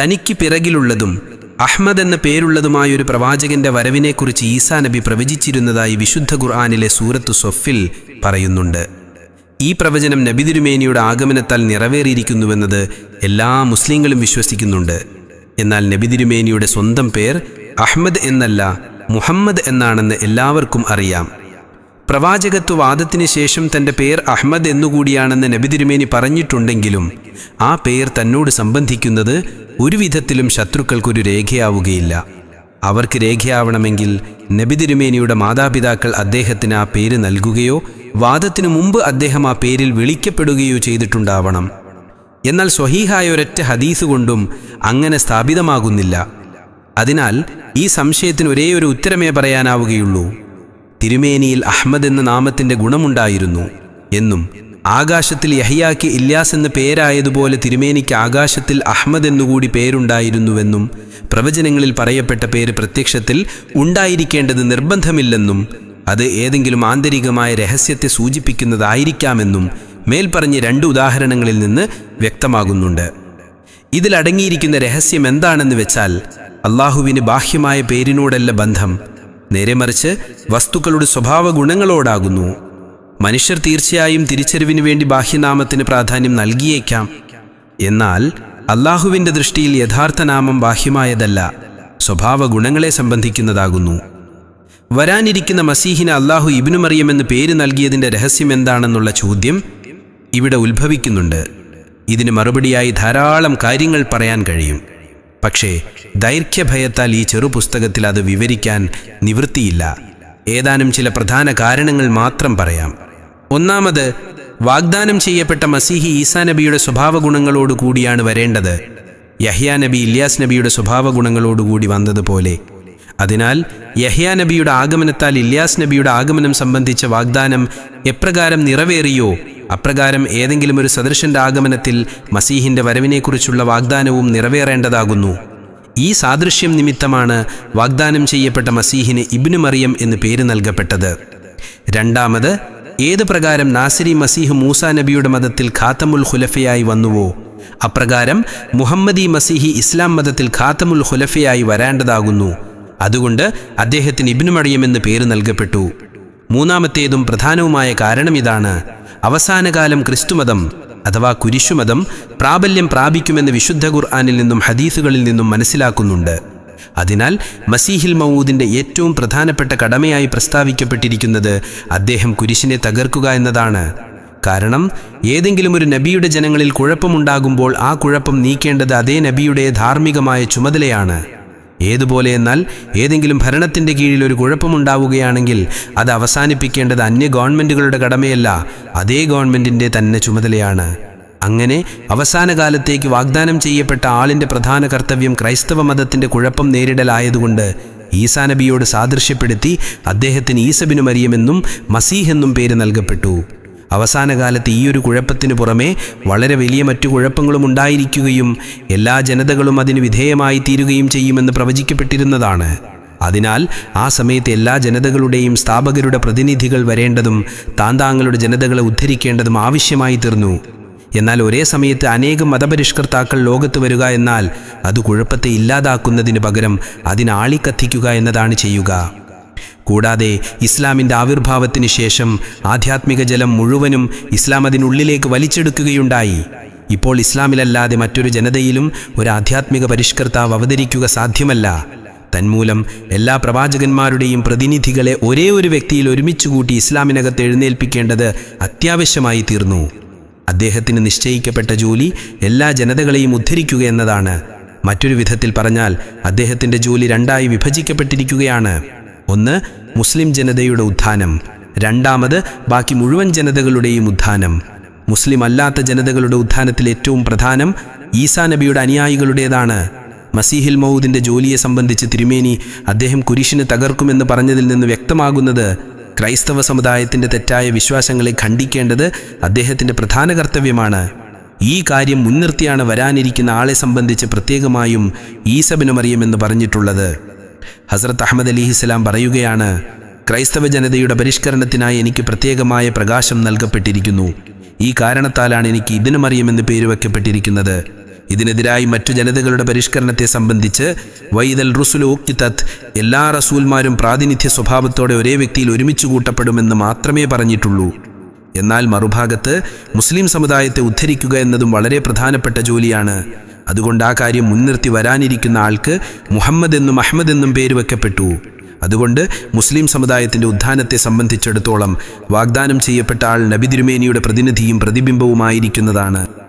തനിക്ക് പിറകിലുള്ളതും അഹ്മദ് എന്ന പേരുള്ളതുമായ ഒരു പ്രവാചകന്റെ വരവിനെക്കുറിച്ച് ഈസാ നബി പ്രവചിച്ചിരുന്നതായി വിശുദ്ധ ഖുർആാനിലെ സൂറത്തു സൊഫിൽ പറയുന്നുണ്ട്. ഈ പ്രവചനം നബി തിരുമേനിയുടെ ആഗമനത്താൽ നിറവേറിയിരിക്കുന്നുവെന്നത് എല്ലാ മുസ്ലിങ്ങളും വിശ്വസിക്കുന്നുണ്ട്. എന്നാൽ നബി തിരുമേനിയുടെ സ്വന്തം പേർ അഹമ്മദ് എന്നല്ല മുഹമ്മദ് എന്നാണെന്ന് എല്ലാവർക്കും അറിയാം. പ്രവാചകത്വവാദത്തിന് ശേഷം തന്റെ പേർ അഹമ്മദ് എന്നുകൂടിയാണെന്ന് നബി തിരുമേനി പറഞ്ഞിട്ടുണ്ടെങ്കിലും ആ പേർ തന്നോട് സംബന്ധിക്കുന്നത് ഒരുവിധത്തിലും ശത്രുക്കൾക്കൊരു രേഖയാവുകയില്ല. അവർക്ക് രേഖയാവണമെങ്കിൽ നബി തിരുമേനിയുടെ മാതാപിതാക്കൾ അദ്ദേഹത്തിന് ആ പേര് നൽകുകയോ വാദത്തിനു മുമ്പ് അദ്ദേഹം ആ പേരിൽ വിളിക്കപ്പെടുകയോ ചെയ്തിട്ടുണ്ടാവണം. എന്നാൽ സ്വഹീഹായ ഒരൊറ്റ ഹദീസ് കൊണ്ടും അങ്ങനെ സ്ഥാപിതമാകുന്നില്ല. അതിനാൽ ഈ സംശയത്തിന് ഒരേ ഒരു ഉത്തരമേ പറയാനാവുകയുള്ളൂ. തിരുമേനിയിൽ അഹ്മദ് എന്ന നാമത്തിന്റെ ഗുണമുണ്ടായിരുന്നു എന്നും ആകാശത്തിൽ യഹിയാക്ക് ഇല്യാസ് എന്ന പേരായതുപോലെ തിരുമേനിക്ക് ആകാശത്തിൽ അഹ്മദ് എന്നുകൂടി പേരുണ്ടായിരുന്നുവെന്നും പ്രവചനങ്ങളിൽ പറയപ്പെട്ട പേര് പ്രത്യക്ഷത്തിൽ ഉണ്ടായിരിക്കേണ്ടത് നിർബന്ധമില്ലെന്നും അത് ഏതെങ്കിലും ആന്തരികമായ രഹസ്യത്തെ സൂചിപ്പിക്കുന്നതായിരിക്കാമെന്നും മേൽപ്പറഞ്ഞ രണ്ട് ഉദാഹരണങ്ങളിൽ നിന്ന് വ്യക്തമാകുന്നുണ്ട്. ഇതിലടങ്ങിയിരിക്കുന്ന രഹസ്യം എന്താണെന്ന് വെച്ചാൽ അള്ളാഹുവിന് ബാഹ്യമായ പേരിനോടല്ല ബന്ധം. നേരെ മറിച്ച് വസ്തുക്കളുടെ സ്വഭാവ ഗുണങ്ങളോടാകുന്നു മനുഷ്യർ തീർച്ചയായും തിരിച്ചറിവിന് വേണ്ടി ബാഹ്യനാമത്തിന് പ്രാധാന്യം നൽകിയേക്കാം. എന്നാൽ അള്ളാഹുവിന്റെ ദൃഷ്ടിയിൽ യഥാർത്ഥ നാമം ബാഹ്യമായതല്ല സ്വഭാവ ഗുണങ്ങളെ സംബന്ധിക്കുന്നതാകുന്നു. വരാനിരിക്കുന്ന മസീഹിന് അള്ളാഹു ഇബിനു മറിയം എന്ന് പേര് നൽകിയതിന്റെ രഹസ്യം എന്താണെന്നുള്ള ചോദ്യം ഇവിടെ ഉത്ഭവിക്കുന്നുണ്ട്. ഇതിന് മറുപടിയായി ധാരാളം കാര്യങ്ങൾ പറയാൻ കഴിയും. പക്ഷേ ദൈർഘ്യഭയത്താൽ ഈ ചെറു പുസ്തകത്തിൽ അത് വിവരിക്കാൻ നിവൃത്തിയില്ല. ഏതാനും ചില പ്രധാന കാരണങ്ങൾ മാത്രം പറയാം. ഒന്നാമത് വാഗ്ദാനം ചെയ്യപ്പെട്ട മസീഹി ഈസാ നബിയുടെ സ്വഭാവ ഗുണങ്ങളോടുകൂടിയാണ് വരേണ്ടത്. യഹ്യാ നബി ഇല്യാസ് നബിയുടെ സ്വഭാവ ഗുണങ്ങളോടുകൂടി വന്നതുപോലെ അതിനാൽ യഹ്യാ നബിയുടെ ആഗമനത്താൽ ഇല്യാസ് നബിയുടെ ആഗമനം സംബന്ധിച്ച വാഗ്ദാനം എപ്രകാരം നിറവേറിയോ? അപ്രകാരം ഏതെങ്കിലും ഒരു സദൃശന്റെ ആഗമനത്തിൽ മസീഹിന്റെ വരവിനെക്കുറിച്ചുള്ള വാഗ്ദാനവും നിറവേറേണ്ടതാകുന്നു. ഈ സാദൃശ്യം നിമിത്തമാണ് വാഗ്ദാനം ചെയ്യപ്പെട്ട മസീഹിന് ഇബ്നു മറിയം എന്ന് പേര് നൽകപ്പെട്ടത്. രണ്ടാമത് ഏത് പ്രകാരം നാസിരി മസീഹ് മൂസ നബിയുടെ മതത്തിൽ ഖാത്തമുൽ ഹുലഫയായി വന്നുവോ? അപ്രകാരം മുഹമ്മദി മസീഹി ഇസ്ലാം മതത്തിൽ ഖാത്തമുൽ ഹുലഫയായി വരേണ്ടതാകുന്നു. അതുകൊണ്ട് അദ്ദേഹത്തിന് ഇബ്നു പേര് നൽകപ്പെട്ടു. മൂന്നാമത്തേതും പ്രധാനവുമായ കാരണം ഇതാണ് അവസാനകാലം ക്രിസ്തുമതം അഥവാ കുരിശുമതം പ്രാബല്യം പ്രാപിക്കുമെന്ന് വിശുദ്ധ ഖുർആാനിൽ നിന്നും ഹദീസുകളിൽ നിന്നും മനസ്സിലാക്കുന്നുണ്ട്. അതിനാൽ മസീഹിൽ മൗൂദിന്റെ ഏറ്റവും പ്രധാനപ്പെട്ട കടമയായി പ്രസ്താവിക്കപ്പെട്ടിരിക്കുന്നത് അദ്ദേഹം കുരിശിനെ തകർക്കുക എന്നതാണ്. കാരണം ഏതെങ്കിലും ഒരു നബിയുടെ ജനങ്ങളിൽ കുഴപ്പമുണ്ടാകുമ്പോൾ ആ കുഴപ്പം നീക്കേണ്ടത് അതേ നബിയുടെ ധാർമ്മികമായ ചുമതലയാണ്. ഏതുപോലെ എന്നാൽ ഏതെങ്കിലും ഭരണത്തിന്റെ കീഴിൽ ഒരു കുഴപ്പമുണ്ടാവുകയാണെങ്കിൽ അത് അവസാനിപ്പിക്കേണ്ടത് അന്യ ഗവൺമെന്റുകളുടെ കടമയല്ല അതേ ഗവൺമെന്റിന്റെ തന്നെ ചുമതലയാണ്. അങ്ങനെ അവസാന കാലത്തേക്ക് വാഗ്ദാനം ചെയ്യപ്പെട്ട ആളിന്റെ പ്രധാന കർത്തവ്യം ക്രൈസ്തവ മതത്തിന്റെ കുഴപ്പം നേരിടലായതുകൊണ്ട് ഈസാ നബിയോട് സാദൃശ്യപ്പെടുത്തി അദ്ദേഹത്തിന് ഈസബിനു മരിയമെന്നും മസീഹ് എന്നും പേര് നൽകപ്പെട്ടു. അവസാന കാലത്ത് ഈ ഒരു കുഴപ്പത്തിനു പുറമെ വളരെ വലിയ മറ്റു കുഴപ്പങ്ങളും ഉണ്ടായിരിക്കുകയും എല്ലാ ജനതകളും അതിന് വിധേയമായി തീരുകയും ചെയ്യുമെന്ന് പ്രവചിക്കപ്പെട്ടിരുന്നതാണ്. അതിനാൽ ആ സമയത്ത് എല്ലാ ജനതകളുടെയും സ്ഥാപകരുടെ പ്രതിനിധികൾ വരേണ്ടതും താന്താങ്ങളുടെ ജനതകളെ ഉദ്ധരിക്കേണ്ടതും ആവശ്യമായി തീർന്നു. എന്നാൽ ഒരേ സമയത്ത് അനേകം മതപരിഷ്കർത്താക്കൾ ലോകത്ത് വരിക എന്നാൽ അത് കുഴപ്പത്തെ ഇല്ലാതാക്കുന്നതിന് പകരം അതിനാളിക്കത്തിക്കുക എന്നതാണ് ചെയ്യുക. കൂടാതെ ഇസ്ലാമിന്റെ ആവിർഭാവത്തിന് ശേഷം ആധ്യാത്മിക ജലം മുഴുവനും ഇസ്ലാം അതിനുള്ളിലേക്ക് വലിച്ചെടുക്കുകയുണ്ടായി. ഇപ്പോൾ ഇസ്ലാമിലല്ലാതെ മറ്റൊരു ജനതയിലും ഒരു ആധ്യാത്മിക പരിഷ്കർത്താവ് അവതരിക്കുക സാധ്യമല്ല. തന്മൂലം എല്ലാ പ്രവാചകന്മാരുടെയും പ്രതിനിധികളെ ഒരേ ഒരു വ്യക്തിയിൽ ഒരുമിച്ച് കൂട്ടി ഇസ്ലാമിനകത്ത് എഴുന്നേൽപ്പിക്കേണ്ടത് അത്യാവശ്യമായി തീർന്നു. അദ്ദേഹത്തിന് നിശ്ചയിക്കപ്പെട്ട ജോലി എല്ലാ ജനതകളെയും ഉദ്ധരിക്കുക എന്നതാണ്. മറ്റൊരു വിധത്തിൽ പറഞ്ഞാൽ അദ്ദേഹത്തിന്റെ ജോലി രണ്ടായി വിഭജിക്കപ്പെട്ടിരിക്കുകയാണ്. ഒന്ന് മുസ്ലിം ജനതയുടെ ഉത്ഥാനം. രണ്ടാമത് ബാക്കി മുഴുവൻ ജനതകളുടെയും ഉത്ഥാനം. മുസ്ലിം അല്ലാത്ത ജനതകളുടെ ഉത്ഥാനത്തിൽ ഏറ്റവും പ്രധാനം ഈസാ നബിയുടെ അനുയായികളുടേതാണ്. മസീഹിൽ മൗദിന്റെ ജോലിയെ സംബന്ധിച്ച് തിരുമേനി അദ്ദേഹം കുരിശിനെ തകർക്കുമെന്ന് പറഞ്ഞതിൽ നിന്ന് വ്യക്തമാകുന്നത് ക്രൈസ്തവ സമുദായത്തിന്റെ തെറ്റായ വിശ്വാസങ്ങളെ ഖണ്ഡിക്കേണ്ടത് അദ്ദേഹത്തിന്റെ പ്രധാന കർത്തവ്യമാണ്. ഈ കാര്യം മുൻനിർത്തിയാണ് വരാനിരിക്കുന്ന ആളെ സംബന്ധിച്ച് പ്രത്യേകമായും ഈസബിനുമറിയുമെന്ന് പറഞ്ഞിട്ടുള്ളത്. ഹസ്രത്ത് അഹമ്മദ് അലിഹിസ്ലാം പറയുകയാണ് ക്രൈസ്തവ ജനതയുടെ പരിഷ്കരണത്തിനായി എനിക്ക് പ്രത്യേകമായ പ്രകാശം നൽകപ്പെട്ടിരിക്കുന്നു. ഈ കാരണത്താലാണ് എനിക്ക് ഇതിനുമറിയുമെന്ന് പേര് വയ്ക്കപ്പെട്ടിരിക്കുന്നത്. ഇതിനെതിരായി മറ്റു ജനതകളുടെ പരിഷ്കരണത്തെ സംബന്ധിച്ച് വൈദൽ റുസുൽ ഉക്തിതത്ത് എല്ലാ റസൂൽമാരും പ്രാതിനിധ്യ സ്വഭാവത്തോടെ ഒരേ വ്യക്തിയിൽ ഒരുമിച്ച് കൂട്ടപ്പെടുമെന്ന് മാത്രമേ പറഞ്ഞിട്ടുള്ളൂ. എന്നാൽ മറുഭാഗത്ത് മുസ്ലിം സമുദായത്തെ ഉദ്ധരിക്കുക എന്നതും വളരെ പ്രധാനപ്പെട്ട ജോലിയാണ്. അതുകൊണ്ട് ആ കാര്യം മുൻനിർത്തി വരാനിരിക്കുന്ന ആൾക്ക് മുഹമ്മദ് എന്നും അഹമ്മദ് എന്നും പേര് വെക്കപ്പെട്ടു. അതുകൊണ്ട് മുസ്ലിം സമുദായത്തിന്റെ ഉത്ഥാനത്തെ സംബന്ധിച്ചിടത്തോളം വാഗ്ദാനം ചെയ്യപ്പെട്ട ആൾ നബി തിരുമേനിയുടെ പ്രതിനിധിയും പ്രതിബിംബവുമായിരിക്കുന്നതാണ്.